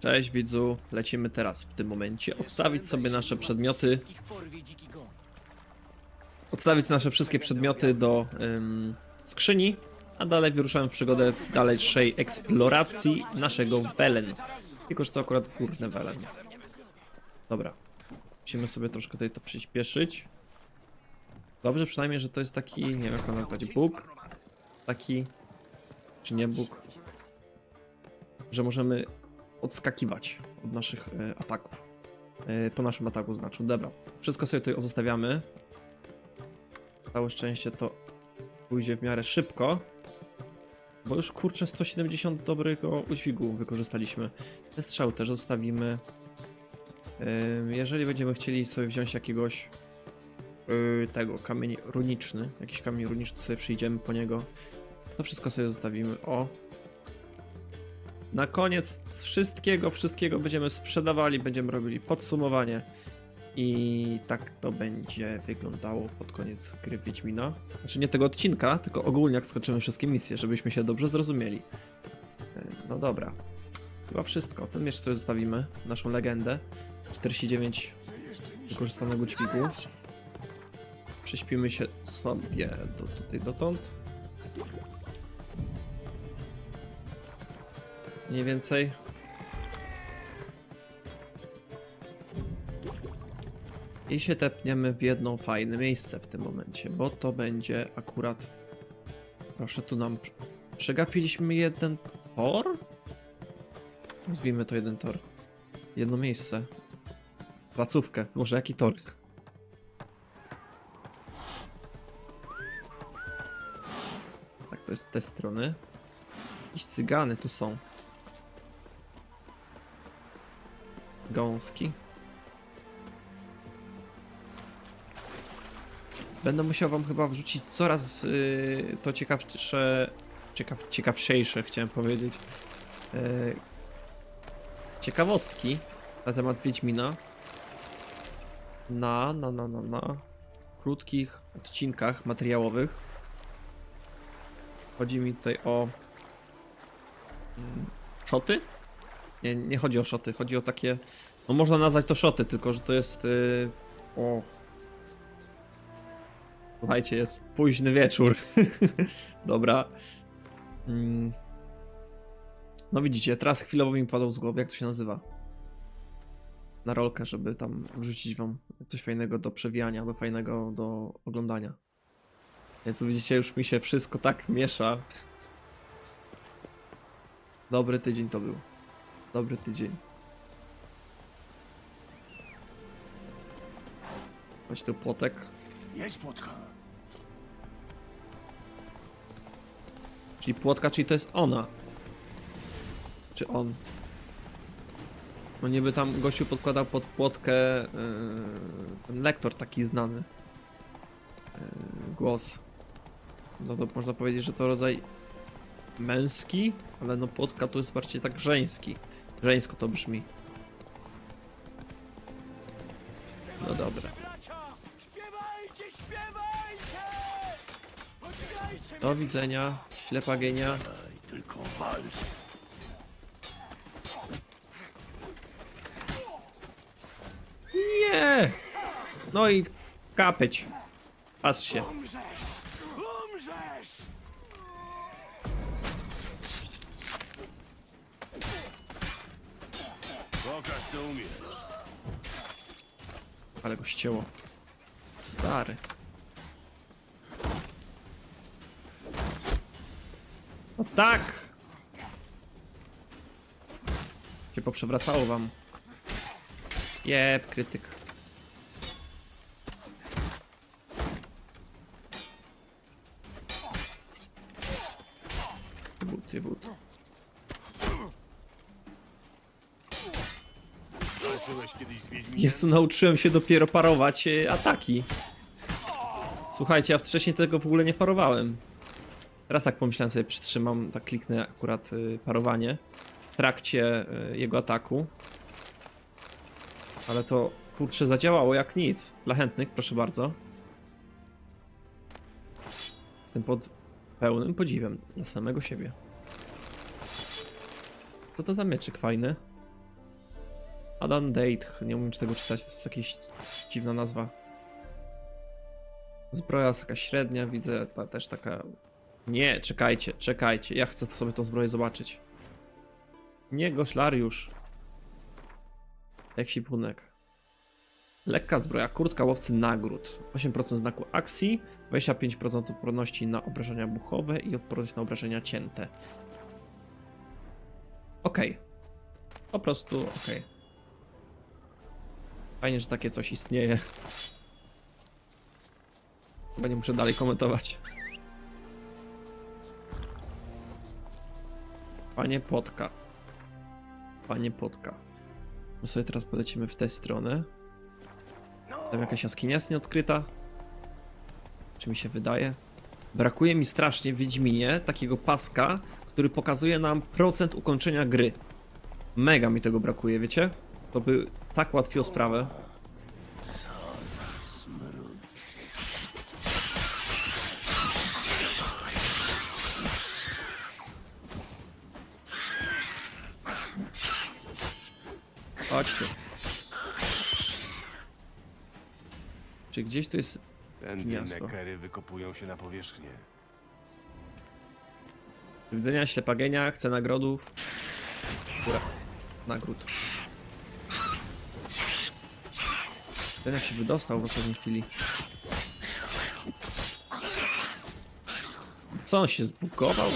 Cześć widzu, lecimy teraz w tym momencie odstawić sobie nasze przedmioty, odstawić nasze wszystkie przedmioty do ym, skrzyni, a dalej wyruszamy w przygodę w dalszej eksploracji naszego Welen. Tylko, że to akurat górne Welen. Dobra, musimy sobie troszkę tutaj to przyspieszyć. Dobrze przynajmniej, że to jest taki, nie wiem jak to nazwać, Bóg. Taki, czy nie Bóg, że możemy odskakiwać od naszych e, ataków. E, po naszym ataku znaczy. Dobra, wszystko sobie tutaj zostawiamy. Całe szczęście to pójdzie w miarę szybko. Bo już kurczę 170 dobrego udźwigu wykorzystaliśmy. Te strzały też zostawimy. E, Jeżeli będziemy chcieli sobie wziąć jakiegoś tego kamień runiczny, jakiś kamień runiczny sobie przyjdziemy po niego, to wszystko sobie zostawimy. O, na koniec wszystkiego, wszystkiego będziemy sprzedawali, będziemy robili podsumowanie. I tak to będzie wyglądało pod koniec gry Wiedźmina. Znaczy nie tego odcinka, tylko ogólnie jak skończymy wszystkie misje, żebyśmy się dobrze zrozumieli. E, No dobra. Chyba wszystko. Ten miecz sobie zostawimy. Naszą legendę. 49 wykorzystanego dźwigu. Prześpimy się sobie do, tutaj dotąd. Mniej więcej. I się tepniemy w jedno fajne miejsce w tym momencie, bo to będzie akurat. Proszę, tu nam. prze- Przegapiliśmy jeden tor? Nazwijmy to jeden tor. Jedno miejsce. Placówkę. Może jaki tor? Tak, to jest z tej strony. Jakieś cygany tu są. Gąski. Będę musiał wam chyba wrzucić coraz yy, to ciekawsze, ciekaw, ciekawszejsze chciałem powiedzieć, yy, ciekawostki na temat Wiedźmina na, na, na, na, na krótkich odcinkach materiałowych. Chodzi mi tutaj o mm, szoty? Nie, nie chodzi o szoty, chodzi o takie. No można nazwać to szoty, tylko że to jest. Yy, o. Słuchajcie, jest późny wieczór. Dobra. Mm. No widzicie, teraz chwilowo mi padał z głowy, jak to się nazywa. Na rolkę, żeby tam wrzucić wam coś fajnego do przewijania, albo fajnego do oglądania. Więc widzicie, już mi się wszystko tak miesza. Dobry tydzień to był. Dobry tydzień. Chodź tu płotek. Jedź, płotka. Czyli płotka, czyli to jest ona. Czy on? No niby tam gościu podkładał pod płotkę yy, ten lektor taki znany. Yy, głos. No to można powiedzieć, że to rodzaj męski, ale no płotka to jest bardziej tak żeński. Żeńsko to brzmi. No dobra. Do widzenia, ślepa genia. Tylko walcz. Nie! No i kapeć. Patrzcie. Umrzesz! Co. Ale go ścięło. Stary. No tak! Się poprzewracało wam. Jeb, krytyk. Ty but, ty but. Walczyłeś kiedyś z Nauczyłem się dopiero parować e, ataki. Słuchajcie, ja wcześniej tego w ogóle nie parowałem. Teraz tak pomyślałem sobie, przytrzymam, tak kliknę akurat y, parowanie w trakcie y, jego ataku. Ale to kurczę zadziałało jak nic. Dla chętnych, proszę bardzo. Jestem pod pełnym podziwem dla samego siebie. Co to za mieczyk fajny? Adan Date, nie umiem czy tego czytać, to jest jakaś dziwna nazwa. Zbroja jest jakaś średnia, widzę ta, też taka... Nie, czekajcie, czekajcie, ja chcę sobie tą zbroję zobaczyć. Nie, goślariusz. Eksipunek. Lekka zbroja, kurtka łowcy nagród. 8% znaku akcji, 25% odporności na obrażenia buchowe i odporność na obrażenia cięte. Okej. Po prostu okej. Fajnie, że takie coś istnieje. Chyba nie muszę dalej komentować. Panie Potka. Panie Potka. My sobie teraz polecimy w tę stronę. Tam jakaś jaskinia jest nieodkryta. Czy mi się wydaje? Brakuje mi strasznie w Wiedźminie takiego paska, który pokazuje nam procent ukończenia gry. Mega mi tego brakuje, wiecie? To by tak ułatwiło sprawę. Smród. Chodź tu. Czy gdzieś tu jest... Tędy Miasto. nekery wykopują się na powierzchnię. Widzenia ślepagenia, chcę nagrodów. Góra. Nagród. Ten jak się wydostał w ostatniej chwili. Co on się zbugował?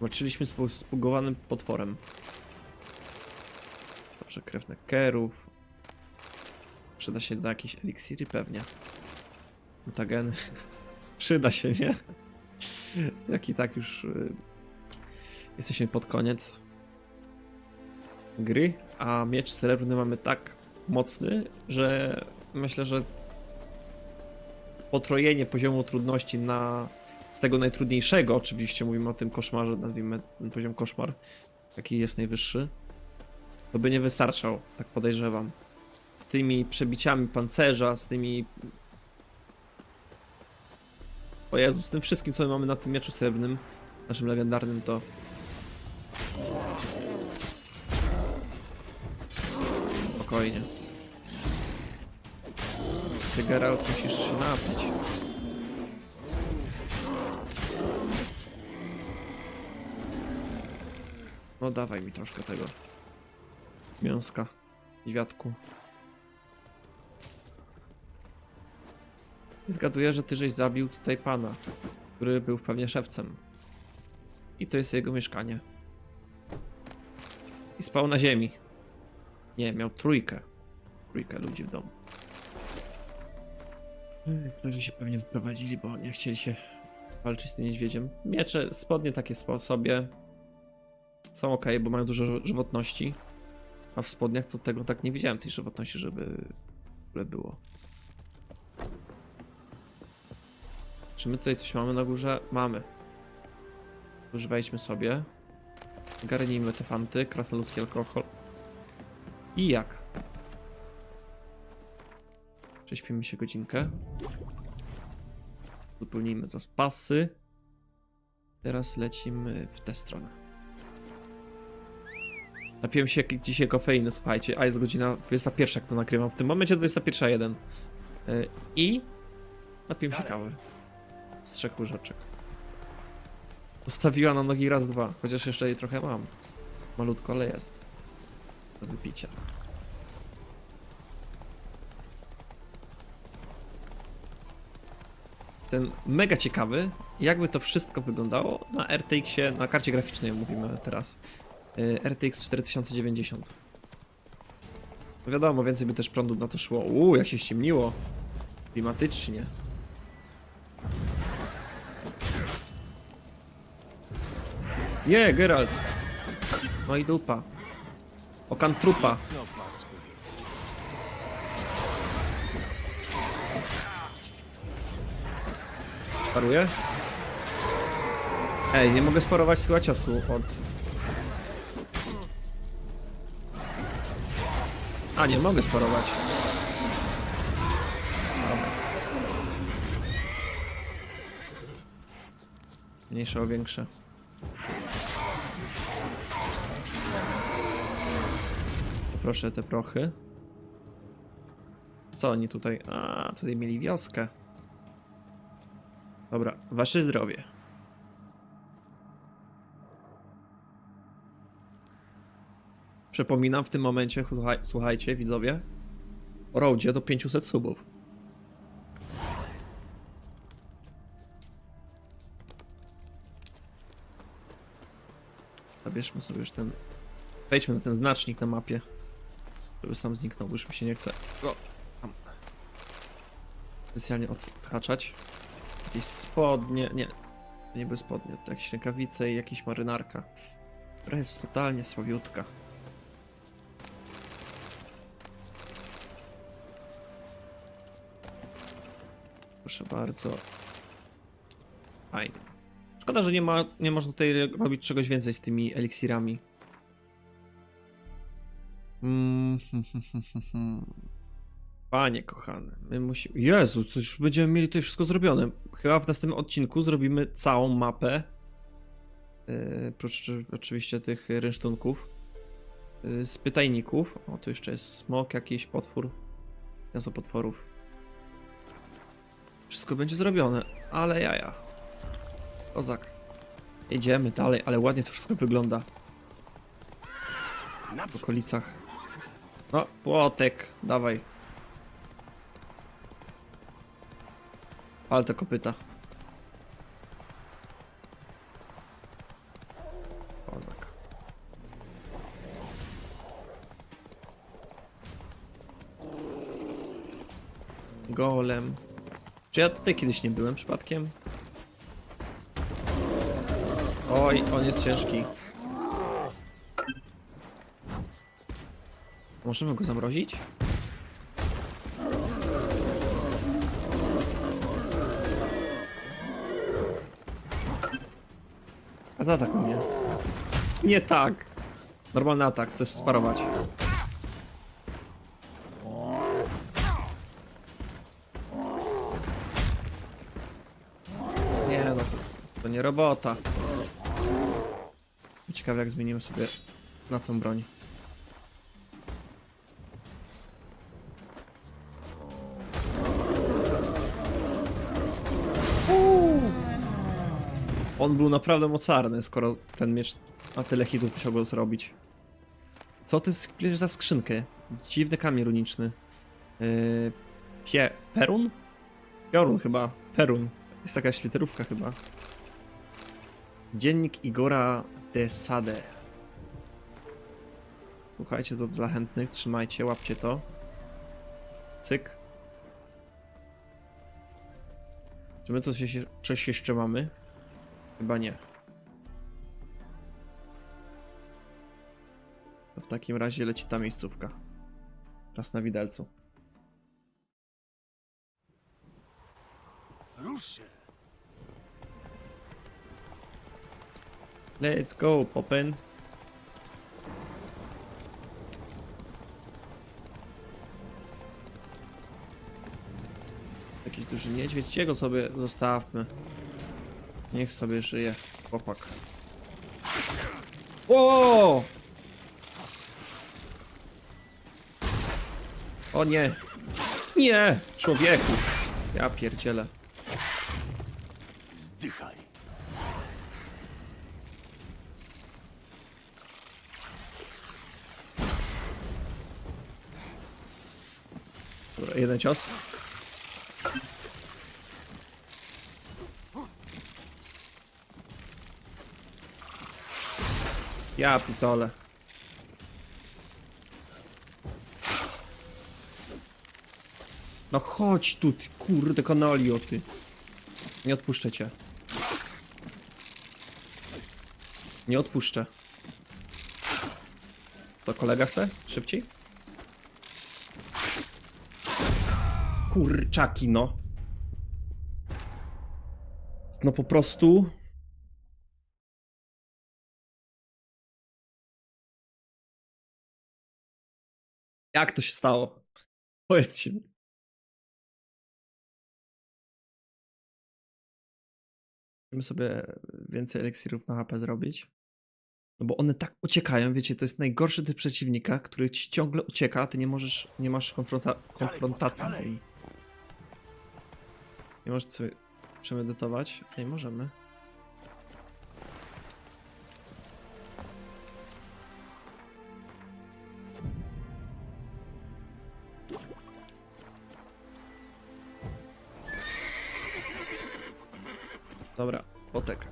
Walczyliśmy z zbugowanym potworem. Dobrze, krew nekerów. Przyda się do jakiejś eliksiry pewnie. Mutageny. Przyda się, nie? Jak i tak już y, jesteśmy pod koniec gry, a miecz srebrny mamy tak mocny, że myślę, że potrojenie poziomu trudności na z tego najtrudniejszego, oczywiście mówimy o tym koszmarze, nazwijmy ten poziom koszmar, jaki jest najwyższy, to by nie wystarczał, tak podejrzewam. Z tymi przebiciami pancerza, z tymi o Jezu, z tym wszystkim, co mamy na tym mieczu srebrnym, naszym legendarnym, to... Spokojnie. Ty, Geralt, musisz się napić. No dawaj mi troszkę tego. Mięska. Wiatku. Zgaduję, że ty żeś zabił tutaj pana, który był pewnie szewcem. I to jest jego mieszkanie. I spał na ziemi. Nie, miał trójkę. Trójkę ludzi w domu. Którzy się pewnie wyprowadzili, bo nie chcieli się walczyć z tym niedźwiedziem. Miecze, spodnie takie sobie. Są ok, bo mają dużo ży- żywotności. A w spodniach to tego tak nie widziałem, tej żywotności, żeby było. Czy my tutaj coś mamy na górze? Mamy. Używajdźmy sobie. Garnijmy te fanty, krasnoludzki alkohol. I jak? Prześpimy się godzinkę. Zupełnijmy zaspasy. Teraz lecimy w tę stronę. Napiłem się dzisiaj kofeiny, słuchajcie, a jest godzina 21, jak to nagrywam. W tym momencie 21.01. Yy, I napiłem się kawy z trzech łyżeczek. Postawiła na nogi raz, dwa. Chociaż jeszcze jej trochę mam. Malutko, ale jest. Do wypicia. Jestem mega ciekawy, jakby to wszystko wyglądało na RTX-ie, na karcie graficznej mówimy teraz. Y, RTX 4090. No wiadomo, więcej by też prądu na to szło. Uuu, jak się ściemniło. Klimatycznie. Nie, Geralt. No i dupa. Okan trupa. Paruję? Ej, nie mogę sparować chyba ciosu od... A, nie mogę sparować. Dobra. Mniejsze o większe. Proszę te prochy. Co oni tutaj? A, tutaj mieli wioskę. Dobra, wasze zdrowie. Przypominam w tym momencie, słuchaj, słuchajcie, widzowie, o roadzie do 500 subów. Zabierzmy sobie już ten. Wejdźmy na ten znacznik na mapie. Żeby sam zniknął, bo już mi się nie chce go tam specjalnie odhaczać. Jakieś spodnie. Nie. Nie były spodnie, to jakieś rękawice i jakaś marynarka. Która jest totalnie słabiutka. Proszę bardzo. Fajnie. Szkoda, że nie, ma, nie można tutaj robić czegoś więcej z tymi eliksirami. Mm, Panie kochany, my musimy... Jezu, to już będziemy mieli to wszystko zrobione. Chyba w następnym odcinku zrobimy całą mapę. Yy, prócz oczywiście tych rynsztunków. Yy, z pytajników. O, tu jeszcze jest smok, jakiś potwór. Gniazdo potworów. Wszystko będzie zrobione, ale jaja. Kozak. Jedziemy dalej, ale ładnie to wszystko wygląda w okolicach. O, płotek, dawaj. Ale te kopyta. Golem. Czy ja tutaj kiedyś nie byłem przypadkiem? Oj, on jest ciężki. Możemy go zamrozić? Zaatakuj mnie. Nie tak. Normalny atak, chcesz sparować. Nie no, to, to nie robota. Ciekawe jak zmienimy sobie na tą broń. On był naprawdę mocarny, skoro ten miecz na tyle hitów musiał go zrobić. Co to jest za skrzynkę? Dziwny kamień runiczny. Yy, pie... Perun? Piorun chyba. Perun. Jest jakaś literówka chyba. Dziennik Igora de Sade. Słuchajcie, to dla chętnych. Trzymajcie, łapcie to. Cyk. Czy my to coś, coś jeszcze mamy? Chyba nie. To w takim razie leci ta miejscówka. Raz na widelcu. Rusz się. Let's go, Popen. Jakiś duży niedźwiedź, jego sobie zostawmy. Niech sobie żyje, chłopak. O! O nie! Nie! Człowieku! Ja pierdzielę. Zdychaj. Dobra, jeden cios. Ja pitole. No chodź tu, ty kurde kanalio, ty. Nie odpuszczę cię. Nie odpuszczę. Co, kolega chce? Szybciej? Kurczaki, no. No po prostu. Jak to się stało? Powiedzcie mi. Musimy sobie więcej eliksirów na HP zrobić. No bo one tak uciekają, wiecie, to jest najgorszy typ przeciwnika, który ci ciągle ucieka, a ty nie możesz, nie masz konfronta konfrontacji. Nie możesz sobie przemedytować? Nie możemy. Dobra, potek,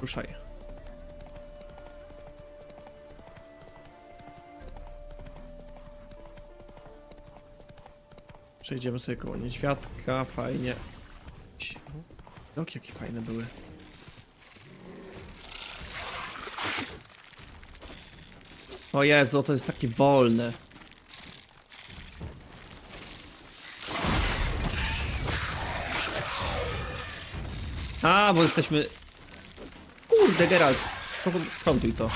ruszaj. Przejdziemy sobie koło niedźwiadka, fajnie. Widoki jakie fajne były. O Jezu, to jest takie wolne. A, bo jesteśmy... Kurde, Geralt. Frontuj to.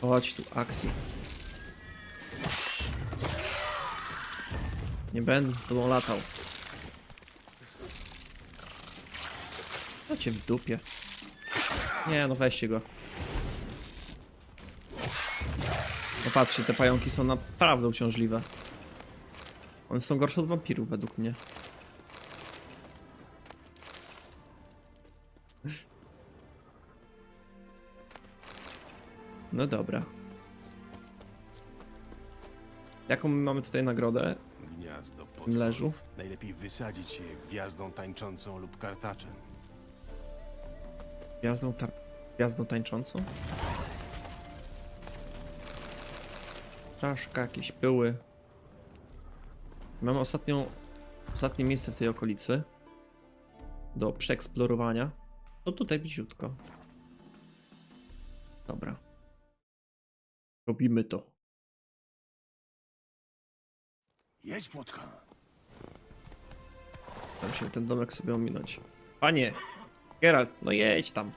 Chodź tu, akcji. Nie będę z tobą latał. Macie w dupie. Nie, no weźcie go. No patrzcie, te pająki są naprawdę uciążliwe. One są gorsze od wampirów według mnie. No dobra. Jaką my mamy tutaj nagrodę? Gniazdo leżu. Najlepiej wysadzić je gwiazdą tańczącą lub kartaczem. Gwiazdą, tar- gwiazdą tańczącą? Czaszka, jakieś pyły. Mamy ostatnią, ostatnie miejsce w tej okolicy do przeeksplorowania. No tutaj bliziutko. Dobra. Robimy to. Jedź, płotka! Tam się ten domek sobie ominąć. Panie! Geralt, no jedź tam.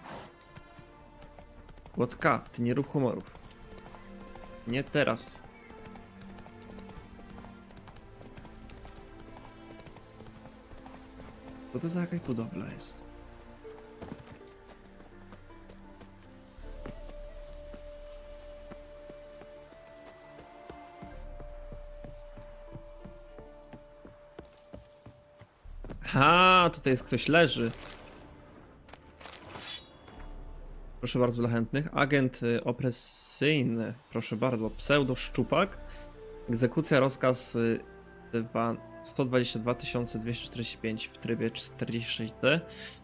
Łotka, ty nie rób humorów. Nie teraz. Co to za jakaś budowla jest? Tutaj jest ktoś leży. Proszę bardzo dla chętnych. Agent y, opresyjny, proszę bardzo. Pseudo szczupak. Egzekucja rozkaz y, dwa- 122 245 w trybie 46D.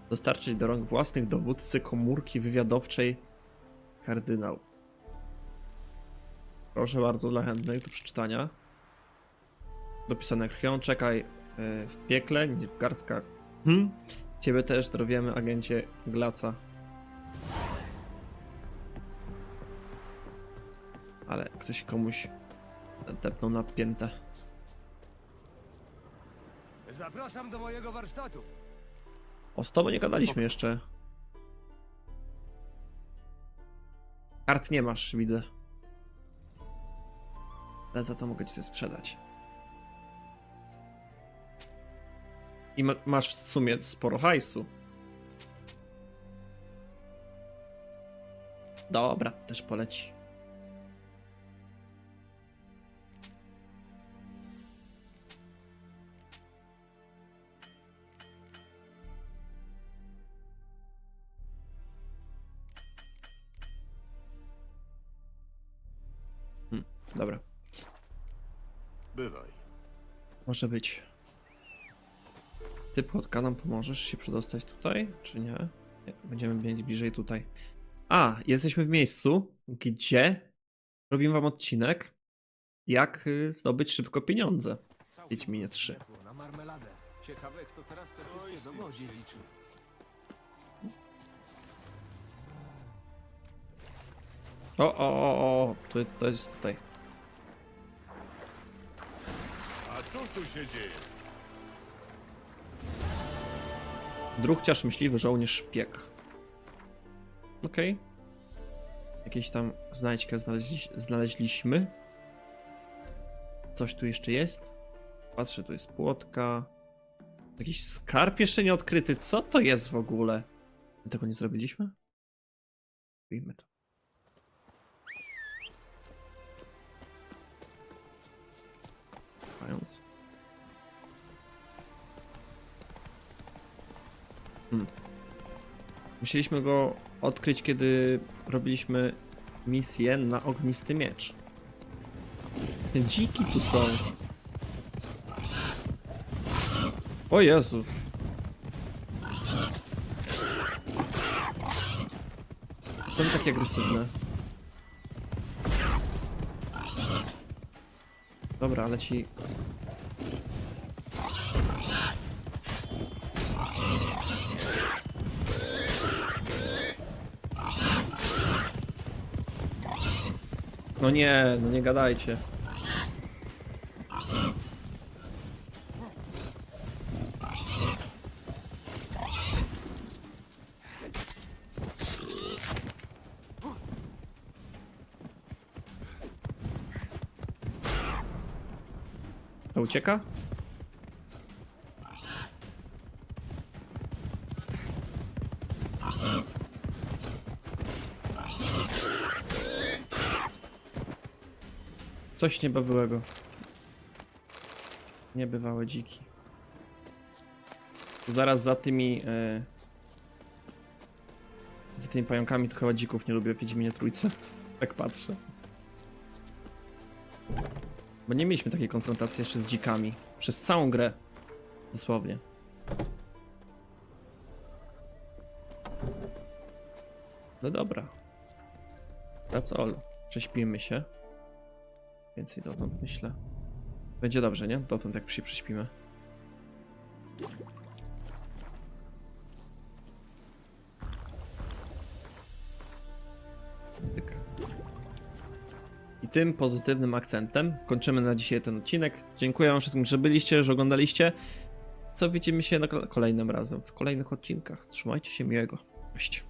Dostarczyć do rąk własnych dowódcy komórki wywiadowczej kardynał. Proszę bardzo dla chętnych do przeczytania. Dopisane krwią, czekaj y, w piekle, nie Hmm? Ciebie też dorwiemy, agencie Glaca. Ale ktoś komuś tepnął na piętę. Zapraszam do mojego warsztatu. O z tobą nie gadaliśmy jeszcze. Kart nie masz, widzę. Ale za to mogę ci sprzedać. I ma masz w sumie sporo hajsu. Dobra, też poleci. Dobra, Bywaj. może być. Ty płotka nam pomożesz się przedostać tutaj, czy nie? nie? Będziemy mieli bliżej tutaj. A, jesteśmy w miejscu, gdzie robimy wam odcinek, jak y, zdobyć szybko pieniądze. Wiedźminie 3. Na marmeladę. Ciekawe, kto teraz te wszystkie dowodzi liczy. O, o, o, o, to, to jest tutaj. A cóż tu się dzieje? Druchciarz, myśliwy, żołnierz, szpieg. Okej. Jakieś tam znajdźkę znaleźli, znaleźliśmy. Coś tu jeszcze jest? Patrzę, tu jest płotka. Jakiś skarb jeszcze nie odkryty. Co to jest w ogóle? My tego nie zrobiliśmy? Robimy to. Mając. Hmm. Musieliśmy go odkryć, kiedy robiliśmy misję na ognisty miecz. Te dziki tu są. O Jezu. Są takie agresywne. Dobra, ale ci... No nie, no nie gadajcie. To ucieka? Coś niebywałego. Niebywałe dziki. Zaraz za tymi... E... Za tymi pająkami to chyba dzików nie lubię w Wiedźminie Trójce. Tak patrzę. Bo nie mieliśmy takiej konfrontacji jeszcze z dzikami. Przez całą grę. Dosłownie. No dobra. That's all. Prześpimy się. Więcej dotąd myślę. Będzie dobrze, nie? Dotąd jak się prześpimy. Tyk. I tym pozytywnym akcentem kończymy na dzisiaj ten odcinek. Dziękuję wam wszystkim, że byliście, że oglądaliście. Co widzimy się na kol- kolejnym razem w kolejnych odcinkach. Trzymajcie się miłego. Cześć.